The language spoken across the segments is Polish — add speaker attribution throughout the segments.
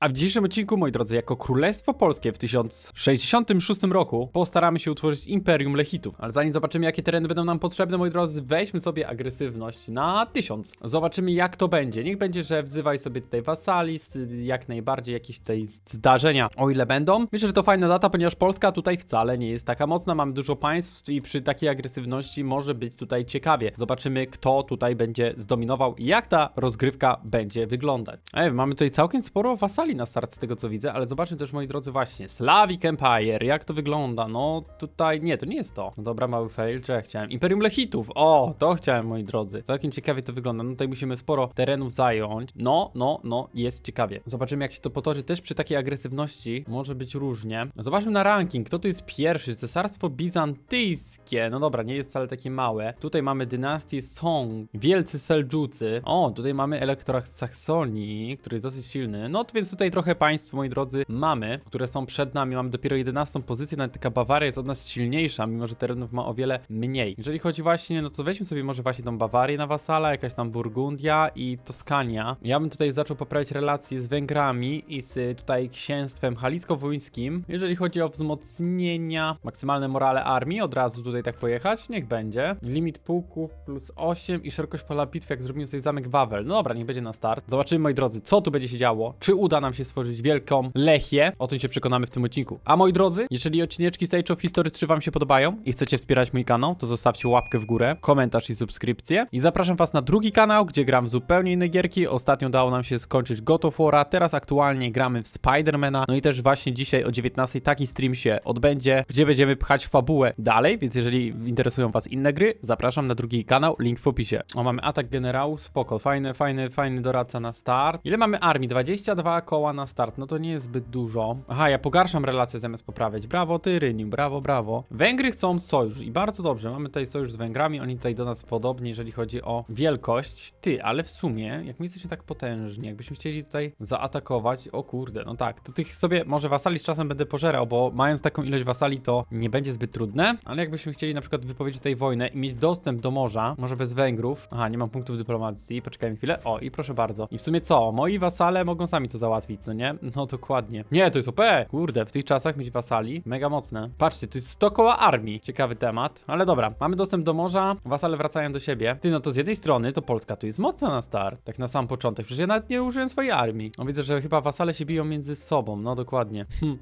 Speaker 1: A w dzisiejszym odcinku, moi drodzy, jako Królestwo Polskie w 1066 roku postaramy się utworzyć Imperium Lechitów. Ale zanim zobaczymy, jakie tereny będą nam potrzebne, moi drodzy, weźmy sobie agresywność na 1000. Zobaczymy, jak to będzie. Niech będzie, że wzywaj sobie tutaj wasali, jak najbardziej jakieś tutaj zdarzenia, o ile będą. Myślę, że to fajna data, ponieważ Polska tutaj wcale nie jest taka mocna. Mamy dużo państw i przy takiej agresywności może być tutaj ciekawie. Zobaczymy, kto tutaj będzie zdominował i jak ta rozgrywka będzie wyglądać. Ej, mamy tutaj całkiem sporo wasali na start z tego co widzę, ale zobaczmy też moi drodzy właśnie Slavic Empire, jak to wygląda, no tutaj, nie, to nie jest to. No dobra, mały fail, czy ja chciałem? Imperium Lechitów, o, to chciałem moi drodzy. Całkiem ciekawie to wygląda, no tutaj musimy sporo terenów zająć, no, no, no, jest ciekawie. Zobaczymy jak się to potoczy, też przy takiej agresywności może być różnie. Zobaczmy na ranking, kto tu jest pierwszy? Cesarstwo Bizantyjskie, no dobra, nie jest wcale takie małe. Tutaj mamy dynastię Song, Wielcy Seldżucy, o, tutaj mamy elektorat Saksonii, który jest dosyć silny, no więc tutaj trochę państw, moi drodzy, mamy, które są przed nami, mamy dopiero 11 pozycję, nawet taka Bawaria jest od nas silniejsza, mimo że terenów ma o wiele mniej. Jeżeli chodzi właśnie, no to weźmy sobie może właśnie tą Bawarię na wasala, jakaś tam Burgundia i Toskania. Ja bym tutaj zaczął poprawiać relacje z Węgrami i z y, tutaj księstwem halisko-wołyńskim. Jeżeli chodzi o wzmocnienia, maksymalne morale armii, od razu tutaj tak pojechać, niech będzie. Limit pułku plus 8 i szerokość pola bitwy, jak zrobimy sobie zamek Wawel. No dobra, niech będzie na start. Zobaczymy, moi drodzy, co tu będzie się działo. Czy uda nam się stworzyć wielką Lechię? O tym się przekonamy w tym odcinku. A moi drodzy, jeżeli odcineczki Stage of History 3 wam się podobają i chcecie wspierać mój kanał, to zostawcie łapkę w górę, komentarz i subskrypcję. I zapraszam was na drugi kanał, gdzie gram w zupełnie inne gierki. Ostatnio udało nam się skończyć God of teraz aktualnie gramy w Spidermana. No i też właśnie dzisiaj o 19 taki stream się odbędzie, gdzie będziemy pchać fabułę dalej, więc jeżeli interesują was inne gry, zapraszam na drugi kanał, link w opisie. O, mamy atak generałów, spoko, fajny, fajny, fajny doradca na start. Ile mamy armii? 22 koła na start, no to nie jest zbyt dużo. Aha, ja pogarszam relacje zamiast poprawiać. Brawo ty, Ryniu, brawo, brawo. Węgry chcą sojusz i bardzo dobrze, mamy tutaj sojusz z Węgrami, oni tutaj do nas podobni, jeżeli chodzi o wielkość. Ty, ale w sumie, jak my jesteśmy tak potężni, jakbyśmy chcieli tutaj zaatakować, o kurde, no tak, to tych sobie, może wasali z czasem będę pożerał, bo mając taką ilość wasali to nie będzie zbyt trudne, ale jakbyśmy chcieli na przykład wypowiedzieć tutaj wojnę i mieć dostęp do morza, może bez Węgrów, aha, nie mam punktów dyplomacji, poczekajmy chwilę, o i proszę bardzo. I w sumie co, moi wasale mogą sami to załatwić, co nie? No dokładnie. Nie, to jest OP! Kurde, w tych czasach mieć wasali, mega mocne. Patrzcie, to jest 100 koła armii, ciekawy temat, ale dobra, mamy dostęp do morza, wasale wracają do siebie. Ty, no to z jednej strony to Polska tu jest mocna na start, tak na sam początek, przecież ja nawet nie użyłem swojej armii. No widzę, że chyba wasale się biją między sobą, no dokładnie. Hm.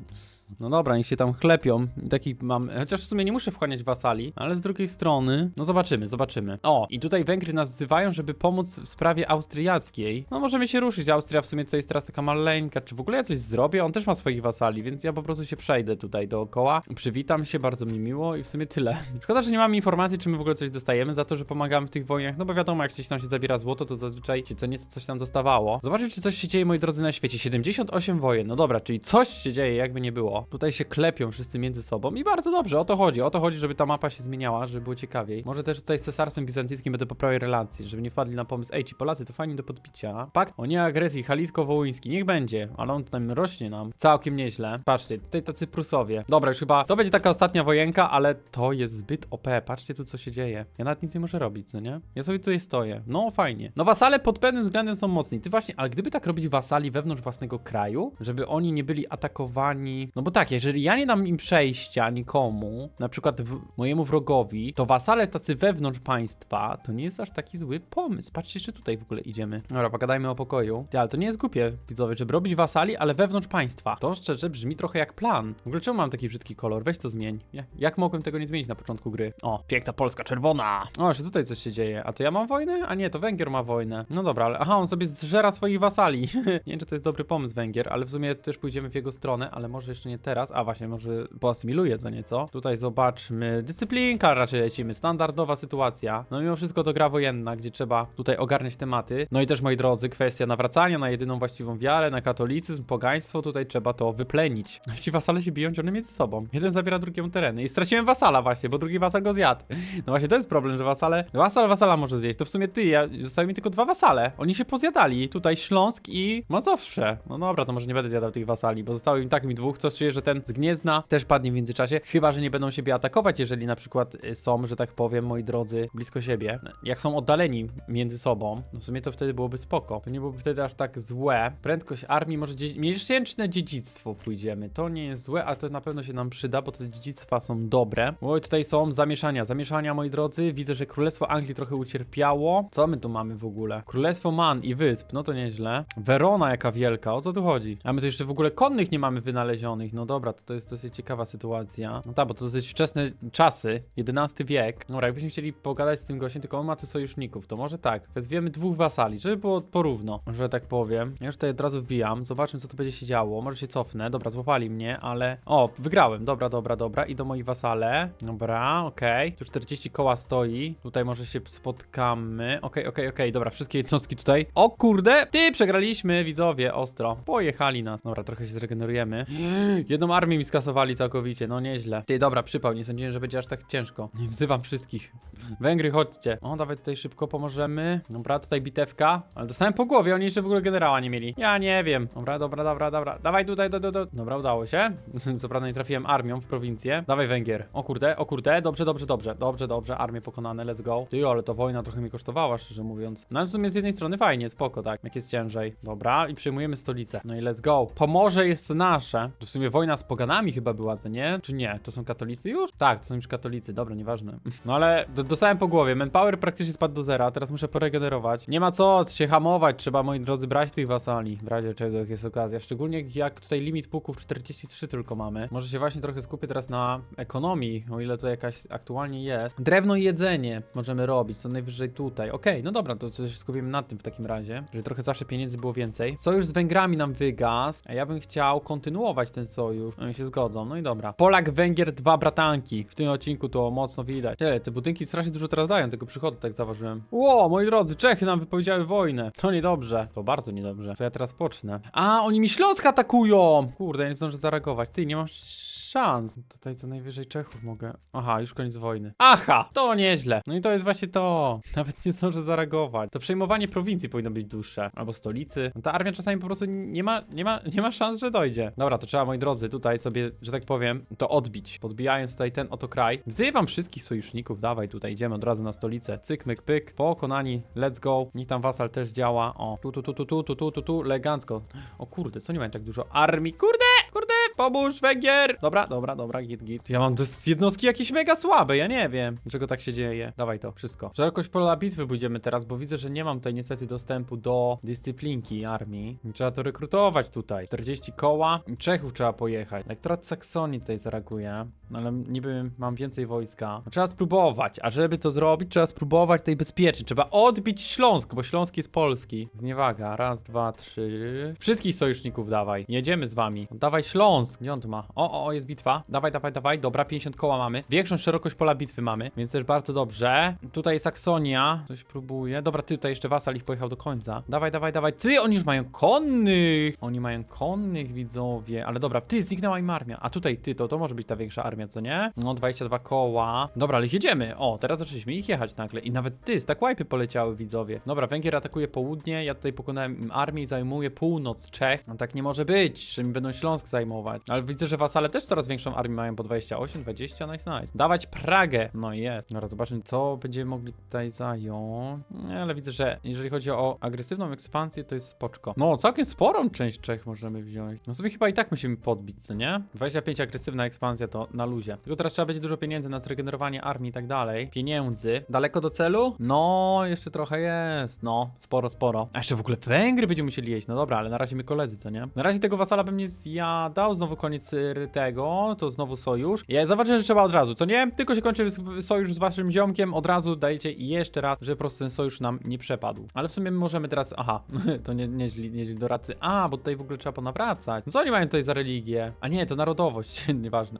Speaker 1: No dobra, niech się tam chlepią. Taki mam. Chociaż w sumie nie muszę wchłaniać wasali, ale z drugiej strony. No zobaczymy, zobaczymy. O, i tutaj Węgry nas wzywają, żeby pomóc w sprawie austriackiej. No możemy się ruszyć. Austria w sumie tutaj jest teraz taka maleńka. Czy w ogóle ja coś zrobię? On też ma swoich wasali, więc ja po prostu się przejdę tutaj dookoła. Przywitam się, bardzo mi miło i w sumie tyle. Szkoda, że nie mam informacji, czy my w ogóle coś dostajemy za to, że pomagamy w tych wojnach. No bo wiadomo, jak gdzieś tam się zabiera złoto, to zazwyczaj się co nieco coś tam dostawało. Zobaczmy, czy coś się dzieje, moi drodzy, na świecie. 78 wojen. No dobra, czyli coś się dzieje, jakby nie było. Tutaj się klepią wszyscy między sobą i bardzo dobrze, o to chodzi. O to chodzi, żeby ta mapa się zmieniała, żeby było ciekawiej. Może też tutaj z cesarstwem bizantyjskim będę poprawiał relacje, żeby nie wpadli na pomysł, ej, ci Polacy to fajni do podbicia. Pakt o nieagresji halisko-wołyński, niech będzie, ale on tam rośnie nam całkiem nieźle. Patrzcie, tutaj tacy Prusowie. Dobra, już chyba to będzie taka ostatnia wojenka, ale to jest zbyt OP. Patrzcie tu, co się dzieje. Ja nawet nic nie muszę robić, co nie? Ja sobie tutaj stoję. No, fajnie. No, wasale pod pewnym względem są mocni. Ty właśnie, ale gdyby tak robić wasali wewnątrz własnego kraju, żeby oni nie byli atakowani. No bo tak, jeżeli ja nie dam im przejścia nikomu, na przykład mojemu wrogowi, to wasale tacy wewnątrz państwa, to nie jest aż taki zły pomysł. Patrzcie, że tutaj w ogóle idziemy. Dobra, pogadajmy o pokoju. Ty, ale to nie jest głupie, widzowie, żeby robić wasali, ale wewnątrz państwa. To szczerze brzmi trochę jak plan. W ogóle czemu mam taki brzydki kolor? Weź to zmień. Ja, jak mogłem tego nie zmienić na początku gry? O, piękna Polska czerwona. O, że tutaj coś się dzieje. A to ja mam wojnę? A nie, to Węgier ma wojnę. No dobra, ale aha, on sobie zżera swoich wasali. nie wiem, czy to jest dobry pomysł Węgier, ale w sumie też pójdziemy w jego stronę, ale może jeszcze nie teraz. A właśnie, może poasymiluje co nieco. Tutaj zobaczmy. Dyscyplinka raczej lecimy. Standardowa sytuacja. No mimo wszystko to gra wojenna, gdzie trzeba tutaj ogarniać tematy. No i też, moi drodzy, kwestia nawracania na jedyną właściwą wiarę, na katolicyzm, pogaństwo. Tutaj trzeba to wyplenić. Ci wasale się biją ciągle między sobą. Jeden zabiera drugiemu tereny. I straciłem wasala właśnie, bo drugi wasal go zjadł. No właśnie, to jest problem, że wasale... Wasal wasala może zjeść. To w sumie ty, ja... Zostały mi tylko dwa wasale. Oni się pozjadali. Tutaj Śląsk i Mazowsze. No dobra, to może nie będę zjadał tych wasali, bo zostało im tak mi dwóch, co czuję, że ten z Gniezna też padnie w międzyczasie, chyba, że nie będą siebie atakować, jeżeli na przykład y, są, że tak powiem, moi drodzy, blisko siebie. Jak są oddaleni między sobą, no w sumie to wtedy byłoby spoko. To nie byłoby wtedy aż tak złe. Prędkość armii może dzie- miesięczne dziedzictwo pójdziemy. To nie jest złe, a to na pewno się nam przyda, bo te dziedzictwa są dobre. Oj, tutaj są zamieszania. Zamieszania, moi drodzy. Widzę, że Królestwo Anglii trochę ucierpiało. Co my tu mamy w ogóle? Królestwo Man i Wysp, no to nieźle. Werona jaka wielka, o co tu chodzi? A my tu jeszcze w ogóle konnych nie mamy wynalezionych. No dobra, to, to jest dosyć ciekawa sytuacja. No tak, bo to dosyć wczesne czasy, XI wiek. Dobra, jakbyśmy chcieli pogadać z tym gościem, tylko on ma tu sojuszników, to może tak. Wezwiemy dwóch wasali, żeby było porówno, że tak powiem. Ja już tutaj od razu wbijam, zobaczmy co tu będzie się działo. Może się cofnę, dobra, złapali mnie, ale... O, wygrałem, dobra, dobra, dobra. I do moi wasale. Dobra, okej. Tu 40 koła stoi. Tutaj może się spotkamy. Okej, okej, okej, dobra, wszystkie jednostki tutaj. O kurde, ty, przegraliśmy, widzowie, ostro. Pojechali nas. Dobra, trochę się zregenerujemy. Jedną armię mi skasowali całkowicie, no nieźle. Ty, dobra, przypał, nie sądziłem, że będzie aż tak ciężko. Nie wzywam wszystkich. Węgry, chodźcie. O, dawaj tutaj szybko pomożemy. Dobra, tutaj bitewka. Ale dostałem po głowie, oni jeszcze w ogóle generała nie mieli. Ja nie wiem. Dobra, dobra, dobra, dobra. Dawaj tutaj, do, do, do. Dobra, udało się. Co prawda nie trafiłem armią w prowincję. Dawaj Węgier. O kurde, o kurde. Dobrze, dobrze, dobrze. Dobrze, dobrze. Armie pokonane, let's go. Ty, ale to wojna trochę mi kosztowała, szczerze mówiąc. No ale w sumie z jednej strony fajnie, spoko, tak. Jak jest ciężej. Dobra, i przejmujemy stolicę. No i let's go. Pomorze jest nasze. To w sumie wojna z poganami chyba była, co nie? Czy nie? To są katolicy już? Tak, to są już katolicy. Dobra, nieważne. No ale do, dostałem po głowie. Manpower praktycznie spadł do zera. Teraz muszę poregenerować. Nie ma co się hamować. Trzeba, moi drodzy, brać tych wasali. W razie czego, jest okazja. Szczególnie jak tutaj limit pułków 43 tylko mamy. Może się właśnie trochę skupię teraz na ekonomii, o ile to jakaś aktualnie jest. Drewno i jedzenie możemy robić, co najwyżej tutaj. Okej, no dobra, to się skupimy na tym w takim razie, żeby trochę zawsze pieniędzy było więcej. Sojusz z Węgrami nam wygasł, a ja bym chciał kontynuować ten sojusz. Oni się zgodzą, no i dobra. Polak, Węgier, dwa bratanki. W tym odcinku to mocno widać. Tyle, te budynki strasznie dużo teraz dają tego przychodu, tak zauważyłem. Ło, moi drodzy, Czechy nam wypowiedziały wojnę. To niedobrze, to bardzo niedobrze. Co ja teraz pocznę? A, oni mi Śląsk atakują! Kurde, ja nie zdążę zareagować. Ty, nie mam szans. Tutaj co najwyżej Czechów mogę. Aha, już koniec wojny. Aha! To nieźle. No i to jest właśnie to. Nawet nie zdążę zareagować. To przejmowanie prowincji powinno być dłuższe. Albo stolicy. No ta armia czasami po prostu nie ma, nie ma, nie ma szans, że dojdzie. Dobra, to trzeba, moi drodzy, tutaj sobie, że tak powiem, to odbić. Podbijając tutaj ten oto kraj. Wzywam wszystkich sojuszników. Dawaj, tutaj idziemy od razu na stolicę. Cyk, myk, pyk. Pokonani. Let's go. Niech tam wasal też działa. O, tu, tu, tu, tu, tu, tu, tu, tu, tu. Elegancko. O kurde, co nie mają tak dużo armii? Kurde! Pomóż, Węgier! Dobra, dobra, dobra, git, git. Ja mam jednostki jakieś mega słabe, ja nie wiem, dlaczego tak się dzieje. Dawaj to, wszystko. Szerokość pola bitwy pójdziemy teraz, bo widzę, że nie mam tutaj niestety dostępu do dyscyplinki armii. Trzeba to rekrutować tutaj. 40 koła. Czechów trzeba pojechać. Elektorat Saksonii tutaj zareaguje, no ale niby mam więcej wojska. Trzeba spróbować, a żeby to zrobić, trzeba spróbować tutaj bezpiecznie. Trzeba odbić Śląsk, bo Śląsk jest polski. Zniewaga. Raz, dwa, trzy. Wszystkich sojuszników dawaj. Jedziemy z wami. Dawaj Śląsk. Gdzie on tu ma? O, o, o, jest bitwa. Dawaj, dawaj, dawaj. Dobra, 50 koła mamy. Większą szerokość pola bitwy mamy, więc też bardzo dobrze. Tutaj Saksonia. Coś próbuje. Dobra, ty tutaj jeszcze wasal ich pojechał do końca. Dawaj, dawaj, dawaj. Ty, oni już mają konnych. Oni mają konnych, widzowie. Ale dobra, ty, zniknęła im armia. A tutaj ty, to, to może być ta większa armia, co nie? No, 22 koła. Dobra, ale jedziemy. O, teraz zaczęliśmy ich jechać nagle. I nawet ty, tak łajpy poleciały, widzowie. Dobra, Węgier atakuje południe. Ja tutaj pokonałem im armię i zajmuję północ Czech. No tak nie może być, że mi będą Śląsk zajmować. Ale widzę, że wasale też coraz większą armię mają po 28, 20, nice, nice. Dawać Pragę. No jest. Dobra, zobaczmy, co będziemy mogli tutaj zająć. Nie, ale widzę, że jeżeli chodzi o agresywną ekspansję, to jest spoczko. No, całkiem sporą część Czech możemy wziąć. No sobie chyba i tak musimy podbić, co nie? 25 agresywna ekspansja to na luzie. Tylko teraz trzeba będzie dużo pieniędzy na zregenerowanie armii i tak dalej. Pieniędzy. Daleko do celu? No, jeszcze trochę jest. No, sporo, sporo. A jeszcze w ogóle Węgry będziemy musieli jeść. No dobra, ale na razie my koledzy, co nie? Na razie tego wasala bym nie zjadał. Znowu koniec y, tego. To znowu sojusz. Ja zobaczę, że trzeba od razu, co nie? Tylko się kończy sojusz z waszym ziomkiem. Od razu dajecie jeszcze raz, żeby po prostu ten sojusz nam nie przepadł. Ale w sumie możemy teraz. Aha, to nie, nieźli, nieźli doradcy. A, bo tutaj w ogóle trzeba ponawracać. No co oni mają tutaj za religię? A nie, to narodowość. Nieważne.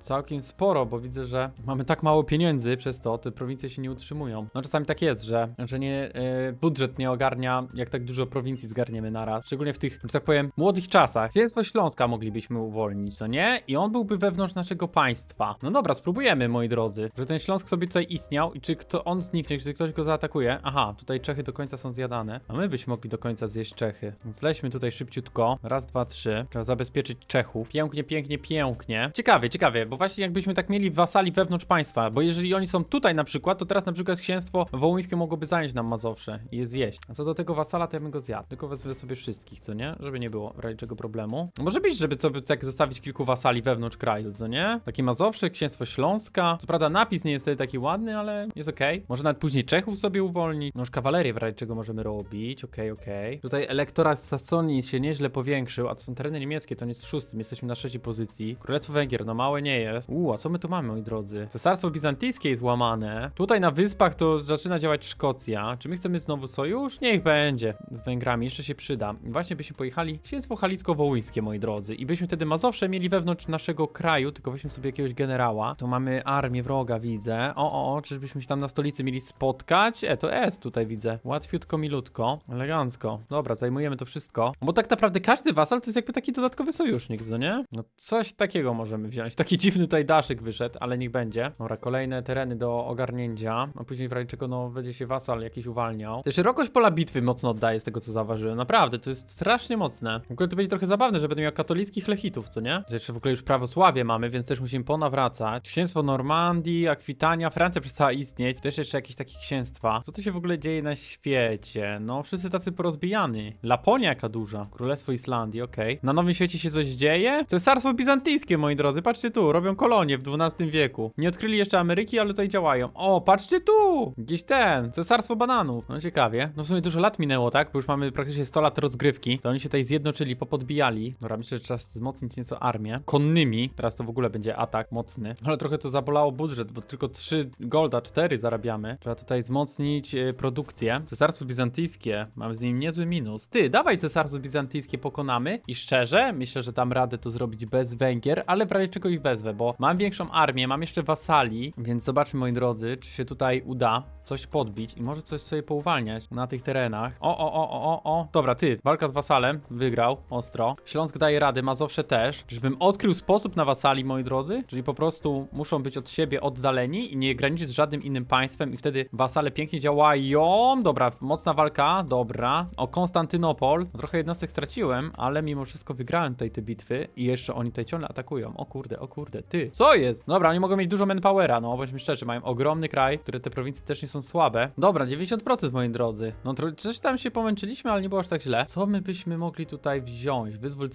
Speaker 1: Całkiem sporo, bo widzę, że mamy tak mało pieniędzy przez to, te prowincje się nie utrzymują. No czasami tak jest, że, że nie, e, budżet nie ogarnia, jak tak dużo prowincji zgarniemy naraz. Szczególnie w tych, że tak powiem, młodych czasach. Księstwo Śląska moglibyśmy uwolnić, no nie? I on byłby wewnątrz naszego państwa. No dobra, spróbujemy, moi drodzy, że ten Śląsk sobie tutaj istniał i czy kto on zniknie, czy ktoś go zaatakuje. Aha, tutaj Czechy do końca są zjadane, a my byśmy mogli do końca zjeść Czechy. Więc leśmy tutaj szybciutko. Raz, dwa, trzy. Trzeba zabezpieczyć Czechów. Pięknie, pięknie, pięknie. Ciekawie, ciekawie, bo właśnie jakbyśmy tak mieli wasali wewnątrz państwa, bo jeżeli oni są tutaj na przykład, to teraz na przykład księstwo wołyńskie mogłoby zająć nam Mazowsze i je zjeść. A co do tego wasala, to ja bym go zjadł. Tylko wezmę sobie wszystkich, co nie? Żeby nie było czego problemu. No Może być, żeby sobie tak zostawić kilku wasali wewnątrz kraju, co nie? Takie Mazowsze, księstwo Śląska. Co prawda napis nie jest wtedy taki ładny, ale jest okej. Może nawet później Czechów sobie uwolnić. No już kawalerię w razie czego możemy robić. Okej, okej. Tutaj elektorat z Sasonii się nieźle powiększył, a to są tereny niemieckie, to on jest szóstym. Jesteśmy na trzeciej pozycji. Królestwo Węgier, no małe nie jest. Uuu, a co my tu mamy, moi drodzy? Cesarstwo Bizantyjskie jest łamane. Tutaj na wyspach to zaczyna działać Szkocja. Czy my chcemy znowu sojusz? Niech będzie. Z Węgrami, jeszcze się przyda. Właśnie byśmy pojechali księstwo halicko-wołyńskie, moi drodzy. I byśmy wtedy Mazowsze mieli wewnątrz naszego kraju, tylko weźmy sobie jakiegoś generała. Tu mamy armię wroga, widzę. O, o, o, czyżbyśmy się tam na stolicy mieli spotkać? E, to jest tutaj, widzę. Łatwiutko, milutko. Elegancko. Dobra, zajmujemy to wszystko. Bo tak naprawdę każdy wasal to jest jakby taki dodatkowy sojusznik, co nie? No coś takiego możemy wziąć. Taki dziwny tutaj daszek wyszedł, ale niech będzie. Dobra, kolejne tereny do ogarnięcia. A później w razie czego, no, będzie się wasal jakiś uwalniał. Też szerokość pola bitwy mocno oddaje z tego, co zauważyłem. Naprawdę, to jest strasznie mocne. W ogóle to będzie trochę zabawne, że będę miał katolickich lechitów, co nie? Jeszcze w ogóle już prawosławie mamy, więc też musimy ponawracać. Księstwo Normandii, Akwitania, Francja przestała istnieć. Też jeszcze jakieś takie księstwa. Co tu się w ogóle dzieje na świecie? No, wszyscy tacy porozbijani. Laponia jaka duża. Królestwo Islandii, okej. Na Nowym Świecie się coś dzieje? Cesarstwo Bizantyjskie, moi drodzy. Patrzcie tu, robią kolonie w XII wieku. Nie odkryli jeszcze Ameryki, ale tutaj działają. O, patrzcie tu! Gdzieś ten, Cesarstwo Bananów. No ciekawie. No w sumie dużo lat minęło, tak? Bo już mamy praktycznie 100 lat rozgrywki. To oni się tutaj zjednoczyli, popodbijali. Dobra, myślę, że trzeba wzmocnić nieco armię. Konnymi. Teraz to w ogóle będzie atak mocny. Ale trochę to zabolało budżet, bo tylko 3 golda, 4 zarabiamy. Trzeba tutaj wzmocnić e, produkcję. Cesarstwo Bizantyjskie. Mamy z nim niezły minus. Ty, dawaj Cesarstwo Bizantyjskie pokonamy. I szczerze, myślę, że dam radę to zrobić bez Węgier, ale w razie czego ich wezwę, bo mam większą armię, mam jeszcze wasali, więc zobaczmy, moi drodzy, czy się tutaj uda coś podbić i może coś sobie pouwalniać na tych terenach. O, o, o, o, o, o. Dobra, ty, walka z wasalem, wygrał, ostro. Śląsk daje rady, Mazowsze też. Czyżbym odkrył sposób na wasali, moi drodzy? Czyli po prostu muszą być od siebie oddaleni i nie graniczyć z żadnym innym państwem i wtedy wasale pięknie działają. Dobra, mocna walka, dobra. O, Konstantynopol. Trochę jednostek straciłem, ale mimo wszystko wygrałem tutaj te bitwy i jeszcze oni tutaj ciągle atakują. O kurde, o kurde, ty. Co jest? Dobra, oni mogą mieć dużo manpowera, no bądźmy szczerzy, mają ogromny kraj, które te prowincje też nie są słabe. Dobra, 90% moi drodzy. No coś tam się pomęczyliśmy, ale nie było aż tak źle. Co my byśmy mogli tutaj wziąć? Wyzwól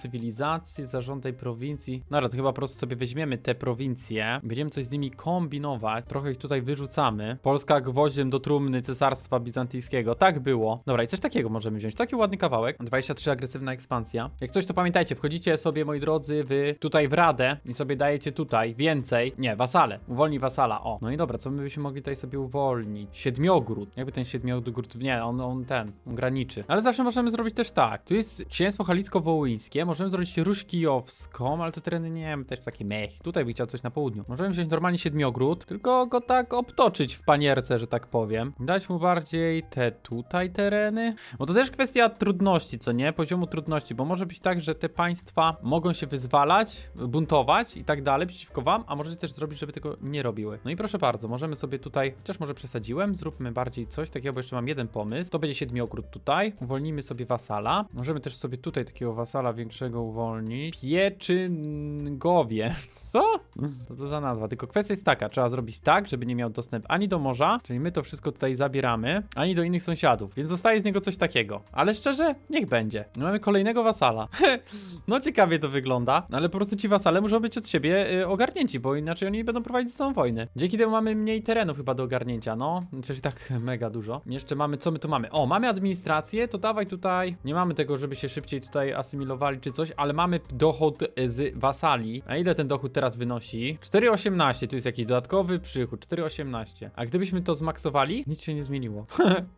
Speaker 1: cywilizacji, zarządzaj prowincji. Dobra, to chyba po prostu sobie weźmiemy te prowincje, będziemy coś z nimi kombinować, trochę ich tutaj wyrzucamy. Polska gwoździem do trumny cesarstwa bizantyjskiego. Tak było. Dobra, i coś takiego możemy wziąć. Taki ładny kawałek. 23 agresywna ekspansja. Jak coś to pamiętajcie, wchodzicie sobie moi drodzy w tutaj w radę i sobie dajecie tutaj więcej. Nie, wasale. Uwolnij wasala. O. No i dobra, co my byśmy mogli tutaj sobie uwolnić? Siedmiogród. Jakby ten siedmiogród. Nie, on, on ten, on graniczy. Ale zawsze możemy zrobić też tak. Tu jest księstwo halicko-wołyńskie. Możemy zrobić Ruś Kijowską, ale te tereny nie wiem, też takie mech. Tutaj by chciał coś na południu. Możemy wziąć normalnie siedmiogród, tylko go tak obtoczyć w panierce, że tak powiem. Dać mu bardziej te tutaj tereny. Bo to też kwestia trudności, co nie? Poziomu trudności, bo może być tak, że te państwa mogą się wyzwalać, buntować i tak dalej przeciwko wam, a możecie też zrobić, żeby tego nie robiły. No i proszę bardzo, możemy sobie tutaj, chociaż może przesadziłem, zróbmy bardziej coś takiego, bo jeszcze mam jeden pomysł. To będzie siedmiogród tutaj. Uwolnimy sobie wasala. Możemy też sobie tutaj takiego wasala większego uwolnić. Pieczyngowie. Co? Co to za nazwa? Tylko kwestia jest taka, trzeba zrobić tak, żeby nie miał dostęp ani do morza, czyli my to wszystko tutaj zabieramy, ani do innych sąsiadów, więc zostaje z niego coś takiego. Ale szczerze, niech będzie. No mamy kolejnego wasala. no ciekawie to wygląda, no ale po prostu ci wasale muszą być od siebie y, ogarnięci, bo inaczej oni będą prowadzić samą wojnę. Dzięki temu mamy mniej terenów chyba do ogarnięcia, no. Chociaż i tak mega dużo. Jeszcze mamy, co my tu mamy? O, mamy administrację, to dawaj tutaj. Nie mamy tego, żeby się szybciej tutaj asymilowali czy coś, ale mamy dochód z wasali. A ile ten dochód teraz wynosi? 4,18, tu jest jakiś dodatkowy przychód, 4,18. A gdybyśmy to zmaksowali, nic się nie zmieniło.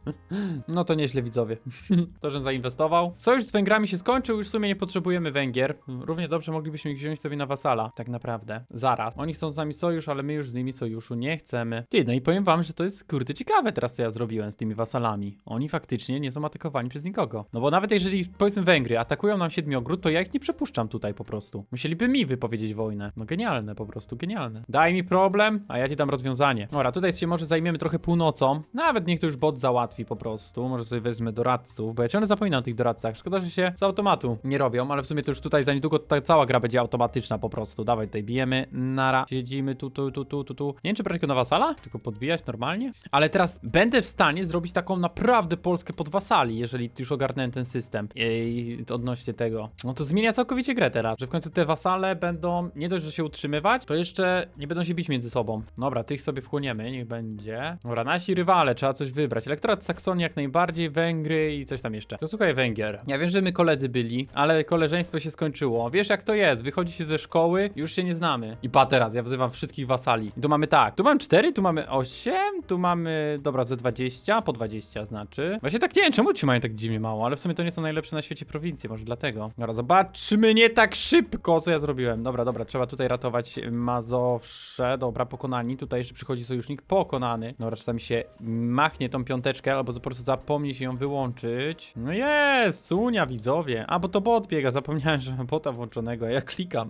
Speaker 1: no to nieźle widzowie. to, że zainwestował. Sojusz z Węgrami się skończył, już w sumie nie potrzebujemy Węgier. Równie dobrze moglibyśmy ich wziąć sobie na wasala, tak naprawdę. Zaraz. Oni chcą z nami sojusz, ale my już z nimi sojuszu nie chcemy. Ty, no i powiem wam, że to jest kurde ciekawe teraz, co ja zrobiłem z tymi wasalami. Oni faktycznie nie są atakowani przez nikogo. No bo nawet jeżeli, powiedzmy, Węgry atakują nam Siedmiogród, to ja ich nie przepuszczam tutaj po prostu. Musieliby mi wypowiedzieć wojnę. No genialne po prostu, genialne. Daj mi problem, a ja ci dam rozwiązanie. Dobra, tutaj się może zajmiemy trochę północą. Nawet niech to już bot załatwi po prostu. Może sobie weźmy doradców, bo ja ciągle zapominam o tych doradcach. Szkoda, że się z automatu nie robią, ale w sumie to już tutaj za niedługo ta cała gra będzie automatyczna po prostu. Dawaj, tutaj bijemy, nara, siedzimy tu, tu, tu, tu, tu, tu. Nie wiem, czy brać go na wasala? Tylko podbijać normalnie? Ale teraz będę w stanie zrobić taką naprawdę Polskę pod wasali, jeżeli już ogarnąłem ten system. I odnośnie tego. No to zmienia całkowicie grę teraz, że w końcu te wasale będą nie dość, że się utrzymywać, to jeszcze nie będą się bić między sobą. Dobra, tych sobie wchłoniemy, niech będzie. Dobra, nasi rywale, trzeba coś wybrać. Elektorat Saksonii jak najbardziej, Węgry i coś tam jeszcze. To słuchaj, Węgier. Ja wiem, że my koledzy byli, ale koleżeństwo się skończyło. Wiesz jak to jest, wychodzi się ze szkoły, już się nie znamy. I pa teraz, ja wzywam wszystkich wasali. I tu mamy tak, tu mamy 4, tu mamy 8, tu mamy, dobra, ze 20, po 20 znaczy. Właśnie tak nie wiem, czemu ci mają tak dziwnie mało, ale w sumie to nie są najlepsze na świecie prowincje, może dlatego. Dobra, zobaczmy nie tak szybko, co ja zrobiłem. Dobra, dobra, trzeba tutaj ratować Mazowsze. Dobra, pokonani. Tutaj jeszcze przychodzi sojusznik pokonany. Dobra, czasami się machnie tą piąteczkę, albo po prostu zapomni się ją wyłączyć. No jest, sunia widzowie. A, bo to bot biega, zapomniałem, że mam bota włączonego, ja klikam.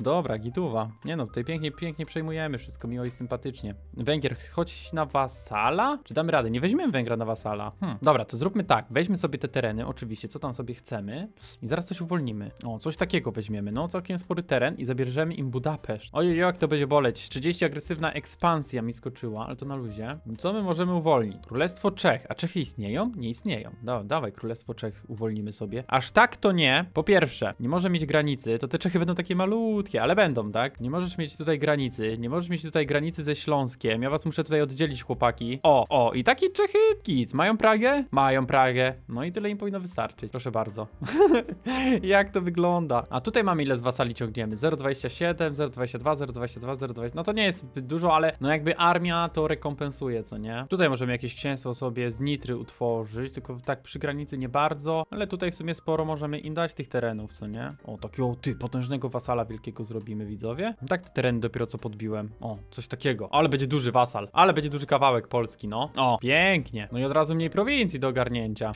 Speaker 1: Dobra, gituwa. Nie no, tutaj pięknie, pięknie przejmujemy wszystko, miło i sympatycznie. Węgier, chodź na wasala? Czy damy radę? Nie weźmiemy Węgra na wasala. Hmm. Dobra, to zróbmy tak. Weźmy sobie te tereny, oczywiście, co tam sobie chcemy i zaraz coś uwolnimy. O, coś takiego weźmiemy. No, całkiem spory teren i zabierzemy im Budapeszt. Ojej, jak to będzie boleć. 30 agresywna ekspansja mi skoczyła, ale to na luzie. Co my możemy uwolnić? Królestwo Czech. A Czechy istnieją? Nie istnieją. Da, dawaj, Królestwo Czech uwolnimy sobie. Aż tak to nie. Po pierwsze, nie może mieć granicy, to te Czechy będą takie malutkie, ale będą, tak? Nie możesz mieć tutaj granicy, nie możesz mieć tutaj granicy ze Śląskiem. Ja was muszę tutaj oddzielić, chłopaki. O, o, i takie Czechy, kit. Mają Pragę? Mają Pragę. No i tyle im powinno wystarczyć. Proszę bardzo. Jak to wygląda? A tutaj mamy ile z wasali ciągniemy? 0,27, 0,22, 0,22, 0,20. No to nie jest zbyt dużo, ale no jakby armia to rekompensuje, co nie? Tutaj możemy jakieś księstwo sobie z nitry utworzyć, tylko tak przy granicy nie bardzo, ale tutaj w sumie sporo możemy im dać tych terenów, co nie? O, takiego ty, potężnego wasala wielkiego zrobimy, widzowie. No tak te tereny dopiero co podbiłem. O, coś takiego. Ale będzie duży wasal, ale będzie duży kawałek Polski, no. O, pięknie. No i od razu mniej prowincji do ogarnięcia.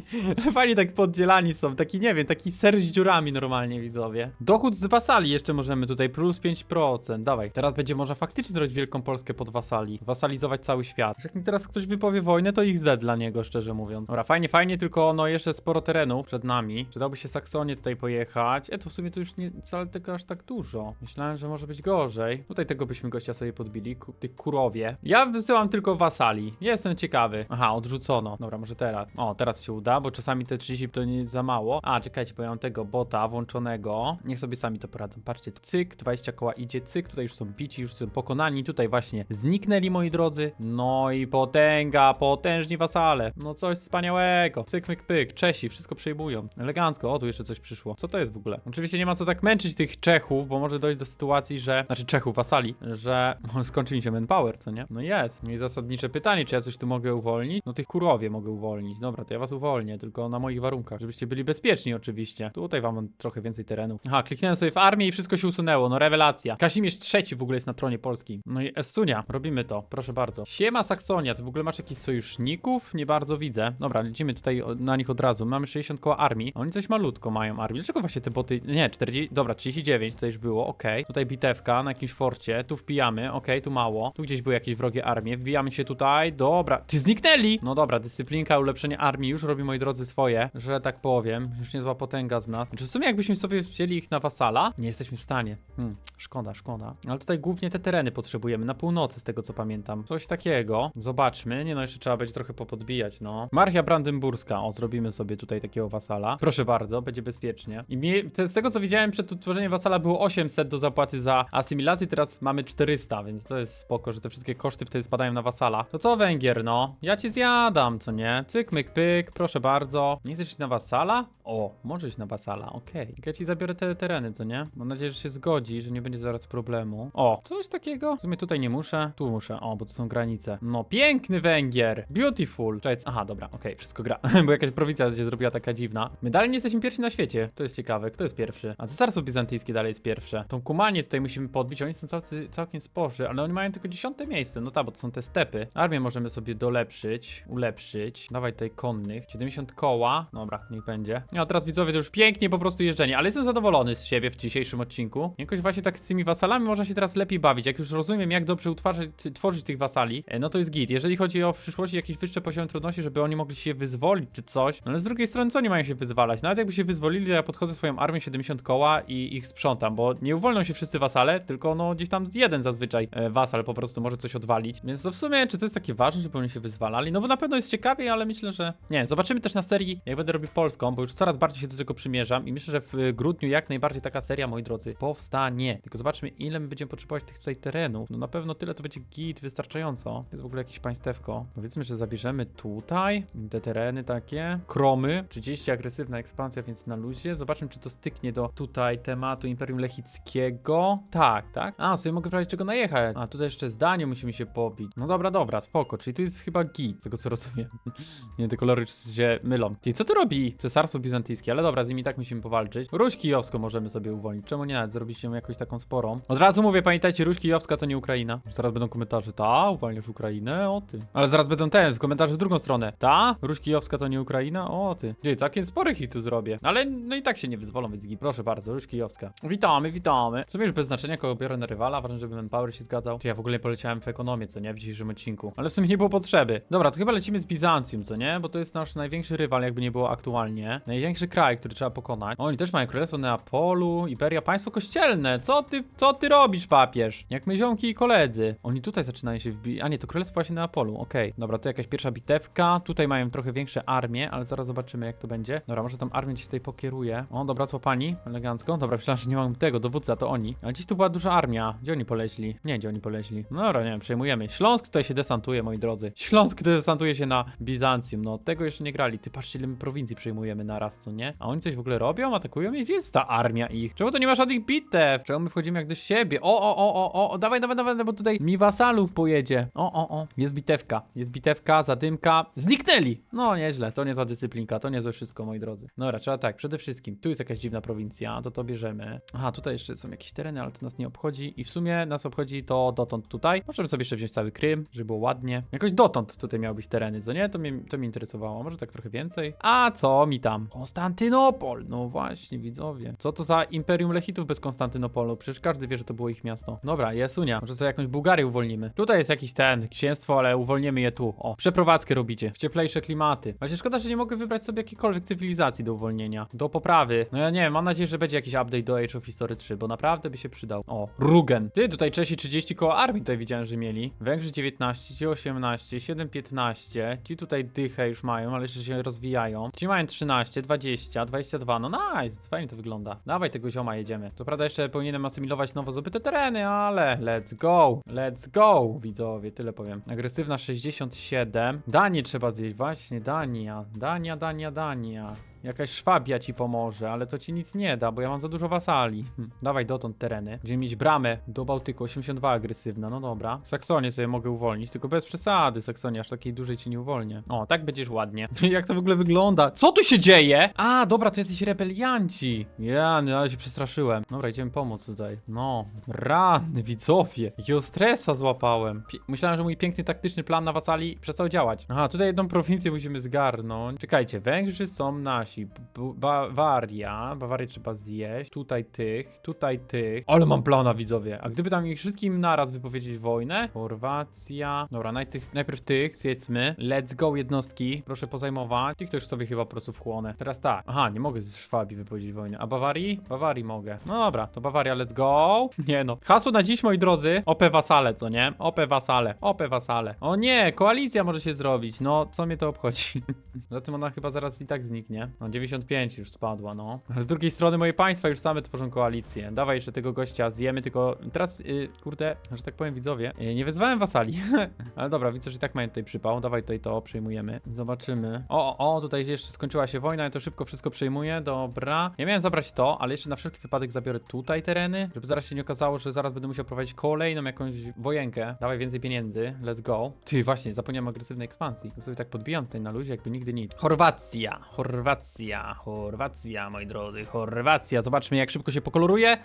Speaker 1: Fajnie tak poddzielani są, taki nie wiem, taki ser z dziurami normalnie, widzowie. Dochód z wasali jeszcze możemy tutaj, plus 5%. Dawaj, teraz będzie można faktycznie zrobić Wielką Polskę pod wasali. Wasalizować cały świat. Jak mi teraz ktoś wypowie wojnę, to ich zde dla niego, szczerze mówiąc. Dobra, fajnie, fajnie, tylko no jeszcze sporo terenu przed nami. Przydałby się Saksonię tutaj pojechać. E, to w sumie to już nie wcale tego aż tak dużo. Myślałem, że może być gorzej. Tutaj tego byśmy gościa sobie podbili, ku, tych kurowie. Ja wysyłam tylko wasali. Jestem ciekawy. Aha, odrzucono. Dobra, może teraz. O, teraz się uda, bo czasami te 30 to nie za mało. A, czekajcie, bo ja mam tego bota włączonego. Niech sobie sami to poradzą. Patrzcie, cyk, 20 koła idzie, cyk, tutaj już są bici, już są pokonani. Tutaj właśnie zniknęli, moi drodzy. No i potęga, potężni wasale. No coś wspaniałego. Cyk, myk, pyk. Czesi, wszystko przejmują. Elegancko. O, tu jeszcze coś przyszło. Co to jest w ogóle? Oczywiście nie ma co tak męczyć tych Czechów, bo może dojść do sytuacji, że... Znaczy Czechów, wasali, że skończy mi się manpower, co nie? No jest. No i zasadnicze pytanie, czy ja coś tu mogę uwolnić? No tych kurowie mogę uwolnić. Dobra, to ja was uwolnię, tylko na moich warunkach, żebyście byli bezpieczni oczywiście. Tutaj wam trochę więcej terenu. Aha, kliknąłem sobie w armię i wszystko się usunęło. No rewelacja. Kazimierz III w ogóle jest na tronie polskim. No i Estunia, robimy to, proszę bardzo. Siema Saksonia, ty w ogóle masz jakichś sojuszników? Nie bardzo widzę. Dobra, lecimy tutaj na nich od razu. Mamy 60 koła armii. Oni coś malutko mają armii. Dlaczego właśnie te boty... Nie, 40... Dobra, 39 tutaj już było, okej. Tutaj bitewka na jakimś forcie. Tu wpijamy, okej, tu mało. Tu gdzieś były jakieś wrogie armie. Wbijamy się tutaj. Dobra, ty zniknęli! No dobra, dyscyplinka, ulepszenie armii już robi, moi drodzy, swoje, że tak powiem. Już niezła potęga z nas. Znaczy w sumie jakbyśmy sobie wzięli ich na wasala, nie jesteśmy w stanie. Hmm, szkoda, szkoda. Ale tutaj głównie te tereny potrzebujemy, na północy z tego co pamiętam. Coś takiego. Zobaczmy. Nie no, jeszcze trzeba będzie trochę popodbijać, no. Marchia Brandenburska. O, zrobimy sobie tutaj takiego wasala. Proszę bardzo, będzie bezpiecznie. I z tego co widziałem przed utworzeniem wasala było 800 do zapłaty za asymilację, teraz mamy 400, więc to jest spoko, że te wszystkie koszty wtedy spadają na wasala. To co Węgier, no? Ja cię zjadam, co nie? Cyk, myk, pyk, proszę bardzo. Nie chcesz iść na wasala? O, możesz iść na wasala, okej. Ja ci zabiorę te tereny, co nie? Mam nadzieję, że się zgodzi, że nie będzie zaraz problemu. O, coś takiego? W sumie tutaj nie muszę, tu muszę, o, bo to są granice. No, piękny Węgier, beautiful. Czekaj, aha, dobra, okej, wszystko gra, bo jakaś prowincja się zrobiła taka dziwna. My dalej nie jesteśmy pierwsi na świecie, to jest ciekawe, kto jest pierwszy? A Cesarstwo Bizantyjskie dalej jest pierwsze. Tą Kumanię tutaj musimy podbić, oni są całcy, całkiem sporzy, ale oni mają tylko dziesiąte miejsce, no tak, bo to są te stepy. Armię możemy sobie dolepszyć, ulepszyć. Dawaj tutaj konnych, 70 koła, dobra, niech będzie. No teraz widzowie to już pięknie po prostu ale jestem zadowolony z siebie w dzisiejszym odcinku. Jakoś właśnie tak z tymi wasalami można się teraz lepiej bawić. Jak już rozumiem, jak dobrze utwarzać, tworzyć tych wasali, e, no to jest git. Jeżeli chodzi o w przyszłości jakieś wyższe poziomy trudności, żeby oni mogli się wyzwolić czy coś, no ale z drugiej strony co oni mają się wyzwalać? Nawet jakby się wyzwolili, ja podchodzę swoją armią 70 koła i ich sprzątam, bo nie uwolnią się wszyscy wasale, tylko no gdzieś tam jeden zazwyczaj e, wasal po prostu może coś odwalić. Więc to w sumie, czy to jest takie ważne, żeby oni się wyzwalali? No bo na pewno jest ciekawie, ale myślę, że nie. Zobaczymy też na serii, jak będę robił polską, bo już coraz bardziej się do tego przymierzam i myślę, że w grudniu jak najbardziej taka seria, moi drodzy, powstanie. Tylko zobaczmy, ile my będziemy potrzebować tych tutaj terenów. No na pewno tyle to będzie git wystarczająco. Jest w ogóle jakieś państewko. Powiedzmy, że zabierzemy tutaj te tereny takie. Kromy, 30 agresywna ekspansja, więc na luzie. Zobaczmy, czy to styknie do tutaj tematu Imperium Lechickiego. Tak, tak. A, sobie mogę prawie czego najechać. A, tutaj jeszcze zdanie musimy się pobić. No dobra, dobra, spoko. Czyli tu jest chyba git, z tego co rozumiem. Nie, te kolory się mylą. Czyli co tu robi Cesarstwo Bizantyjskie? Ale dobra, z nimi tak musimy powalczyć. Ruś Kijowską możemy sobie uwolnić. Czemu nie zrobić się jakąś taką sporą? Od razu mówię, pamiętajcie, Ruś Kijowska to nie Ukraina. Już zaraz będą komentarze. Ta, uwalniasz Ukrainę? O ty. Ale zaraz będą te komentarze w drugą stronę. Ta, Ruś Kijowska to nie Ukraina? O ty. Ty, całkiem sporych tu zrobię. Ale no i tak się nie wyzwolą, więc git. Proszę bardzo, Ruś Kijowska. Witamy, witamy. W sumie już bez znaczenia, kogo biorę na rywala. Ważne, żeby Manpower się zgadzał. Czy ja w ogóle poleciałem w ekonomię, co nie? W dzisiejszym odcinku. Ale w sumie nie było potrzeby. Dobra, to chyba lecimy z Bizancjum, co nie? Bo to jest nasz największy rywal, jakby nie było aktualnie. Największy kraj, który trzeba pokonać. Oni też mają Królestwo Neapolu, Iberia, państwo kościelne. Co ty, co ty robisz, papież? Jak my ziomki i koledzy. Oni tutaj zaczynają się wbić. A nie, to Królestwo właśnie Neapolu, okej. Dobra, to jakaś pierwsza bitewka. Tutaj mają trochę większe armie, ale zaraz zobaczymy, jak to będzie. Dobra, może tam armię się tutaj pokieruje. O, dobra, złapani, elegancko. Dobra, myślałem, że nie mam tego, dowódca, to oni. Ale gdzieś tu była duża armia. Gdzie oni poleźli? Nie, gdzie oni poleźli. No dobra, nie wiem, przejmujemy. Śląsk tutaj się desantuje, moi drodzy. Śląsk desantuje się na Bizancjum. No, tego jeszcze nie grali. Ty patrzcie, ile my prowincji przejmujemy naraz, co nie? A oni coś w ogóle robią? Atakują? I Gdzie jest ta armia ich? Czemu to nie ma żadnych bitew? Czemu my wchodzimy jak do siebie? O, o, o, o, o, o, dawaj, dawaj, dawaj, bo tutaj mi wasalów pojedzie. O, o, o, jest bitewka. Jest bitewka, zadymka. Zniknęli! No, nieźle, to niezła dyscyplinka, to niezłe wszystko, moi drodzy. Dobra, trzeba tak, przede wszystkim, tu jest jakaś dziwna prowincja, to to bierzemy. Aha, tutaj jeszcze są jakieś tereny, ale to nas nie obchodzi. I w sumie nas obchodzi to dotąd tutaj. Możemy sobie jeszcze wziąć cały Krym, żeby było ładnie. Jakoś dotąd tutaj miały być tereny, co nie? To mnie, to mnie interesowało. Może tak trochę więcej. A co mi tam? Konstantynopol! No właśnie, widzowie. Co to za Imperium Lechitów bez Konstantynopolu? Przecież każdy wie, że to było ich miasto. Dobra, Jesunia. Może sobie jakąś Bułgarię uwolnimy. Tutaj jest jakiś ten, księstwo, ale uwolnimy je tu. O, przeprowadzkę robicie. W cieplejsze klimaty. Właśnie szkoda, że nie mogę wybrać sobie jakiejkolwiek cywilizacji do uwolnienia. Do poprawy. No ja nie wiem, mam nadzieję, że będzie jakiś update do Age of History 3, bo naprawdę by się przydał. O, Rugen. Ty, tutaj Czesi 30 koło armii tutaj widziałem, że mieli. Węgrzy 19, ci 18, 7, 15. Ci tutaj dychę już mają, ale jeszcze się rozwijają. Ci mają 13, 20, 22. No nice, fajnie to wygląda. Dawaj tego zioma, jedziemy. To prawda, jeszcze powinienem asymilować nowo zdobyte tereny, ale let's go. Let's go, widzowie, tyle powiem. Agresywna 67. Danię trzeba zjeść, właśnie, Dania. Dania, Dania, Dania. Jakaś Szwabia ci pomoże, ale to ci nic nie da, bo ja mam za dużo wasali. Hm. Dawaj dotąd tereny. Będziemy mieć bramę do Bałtyku, 82 agresywna, no dobra. Saksonię sobie mogę uwolnić, tylko bez przesady, Saksonia, aż takiej dużej ci nie uwolnię. O, tak będziesz ładnie. Jak to w ogóle wygląda? Co tu się dzieje? A, dobra, to jacyś rebelianci. Ja, no, ja się przestraszyłem. Dobra, idziemy pomóc tutaj. No, rany, widzowie. Jakiego stresa złapałem. Pie Myślałem, że mój piękny taktyczny plan na wasali przestał działać. Aha, tutaj jedną prowincję musimy zgarnąć. Czekajcie, Węgrzy są nasi. B Bawaria. Bawarię trzeba zjeść. Tutaj tych, tutaj tych. Ale mam plana, widzowie. A gdyby tam ich wszystkim naraz wypowiedzieć wojnę? Chorwacja. Dobra, naj tych, najpierw tych zjedzmy. Let's go, jednostki. Proszę pozajmować. Tych też sobie chyba po prostu wchłonę. Teraz tak. Aha, nie mogę z Szwabii wypowiedzieć wojny. A Bawarii? Bawarii mogę. No dobra, to Bawaria, let's go. Nie no. Hasło na dziś, moi drodzy. OP wasale, co nie? OP wasale. OP wasale. O nie, koalicja może się zrobić. No, co mnie to obchodzi? Zatem ona chyba zaraz i tak zniknie. No 95 już spadła, no. Z drugiej strony moje państwa już same tworzą koalicję. Dawaj jeszcze tego gościa, zjemy, tylko teraz, y, kurde, że tak powiem widzowie, y, nie wezwałem wasali. Ale dobra, widzę, że i tak mają tutaj przypał. Dawaj tutaj to, przejmujemy. Zobaczymy. O, o, o, tutaj jeszcze skończyła się wojna, ja to szybko wszystko przejmuję, dobra. Ja miałem zabrać to, ale jeszcze na wszelki wypadek zabiorę tutaj tereny, żeby zaraz się nie okazało, że zaraz będę musiał prowadzić kolejną jakąś wojenkę. Dawaj więcej pieniędzy, let's go. Ty, właśnie, zapomniałem agresywnej ekspansji. Ja sobie tak podbijam tutaj na luzie, jakby nigdy nic. Chorwacja, Chorwacja, Chorwacja, moi drodzy, Chorwacja. Zobaczmy, jak szybko się pokoloruje.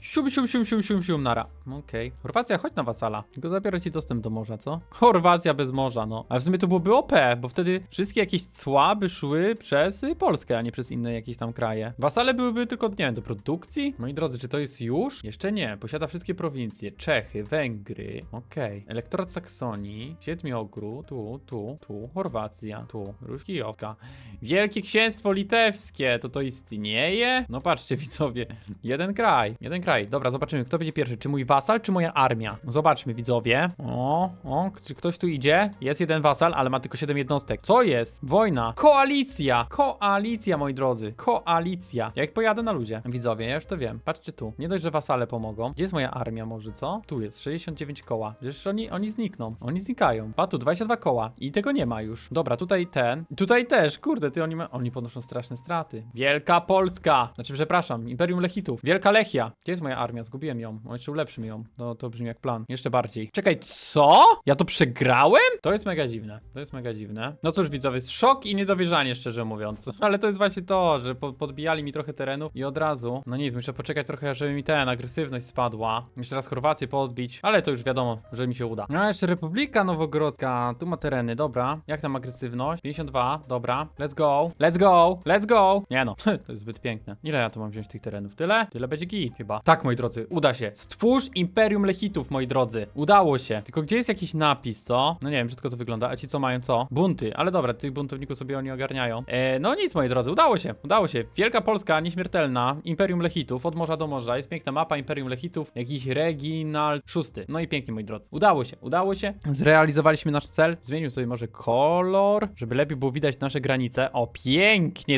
Speaker 1: Sium, sium, sium, sium, sium, sium, nara. Okej. Chorwacja, chodź na wasala. Tylko zabiorę ci dostęp do morza, co? Chorwacja bez morza, no. Ale w sumie to byłoby OP, bo wtedy wszystkie jakieś cła by szły przez Polskę, a nie przez inne jakieś tam kraje. Wasale byłyby tylko, nie wiem, do produkcji? Moi drodzy, czy to jest już? Jeszcze nie. Posiada wszystkie prowincje. Czechy, Węgry. Okej. Elektorat Saksonii, Siedmiogród, tu, tu, tu, Chorwacja, tu, Ruskijowka. Wielkie Księstwo Litewskie, to to istnieje? No patrzcie widzowie, jeden kraj, jeden kraj. Dobra, zobaczymy, kto będzie pierwszy, czy mój wasal, czy moja armia? Zobaczmy widzowie. O, o, czy ktoś tu idzie? Jest jeden wasal, ale ma tylko 7 jednostek. Co jest? Wojna. Koalicja. Koalicja, moi drodzy. Koalicja. Jak pojadę na ludzie. Widzowie, ja już to wiem. Patrzcie tu. Nie dość, że wasale pomogą. Gdzie jest moja armia może, co? Tu jest 69 koła. Przecież oni, oni znikną. Oni znikają. Pa, tu 22 koła. I tego nie ma już. Dobra, tutaj ten. Tutaj też, kurde, ty oni ma... Oni ponoszą straszne straty. Wielka Polska. Znaczy, przepraszam, Imperium Lechitów. Wielka Lechia. Gdzie jest moja armia? Zgubiłem ją. O, jeszcze ulepszymy ją. No, to brzmi jak plan. Jeszcze bardziej. Czekaj, co? Ja to przegrałem? To jest mega dziwne. To jest mega dziwne. No cóż, widzowie, jest szok i niedowierzanie, szczerze mówiąc. Ale to jest właśnie to, że po podbijali mi trochę terenu i od razu. No nic, muszę poczekać trochę, żeby mi ten agresywność spadła. Jeszcze raz Chorwację podbić, ale to już wiadomo, że mi się uda. No jeszcze Republika Nowogrodzka. Tu ma tereny, dobra. Jak tam agresywność? 52, dobra. Let's go. Let's go. Let's go. Nie no, to jest zbyt piękne. Ile ja tu mam wziąć tych terenów? Tyle? Tyle będzie git chyba. Tak, moi drodzy, uda się. Stwórz Imperium Lechitów, moi drodzy. Udało się. Tylko gdzie jest jakiś napis, co? No nie wiem, brzydko to wygląda. A ci co mają co? Bunty. Ale dobra, tych buntowników sobie oni ogarniają. E, no nic, moi drodzy, udało się. Udało się. Wielka Polska, nieśmiertelna. Imperium Lechitów, od morza do morza. Jest piękna mapa Imperium Lechitów. Jakiś Reginal szósty. No i pięknie, moi drodzy. Udało się, udało się. Zrealizowaliśmy nasz cel. Zmienił sobie może kolor, żeby lepiej było widać nasze granice. O, pięknie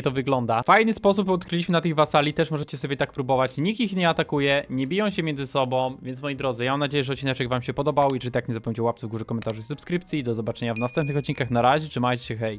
Speaker 1: to wygląda. Fajny sposób odkryliśmy na tych wasali. Też możecie sobie tak próbować. Nikt ich nie atakuje, nie biją się między sobą. Więc moi drodzy, ja mam nadzieję, że odcinek wam się podobał. I czy tak nie zapomnijcie łapce w górze, komentarzy i subskrypcji. Do zobaczenia w następnych odcinkach. Na razie, trzymajcie się, hej.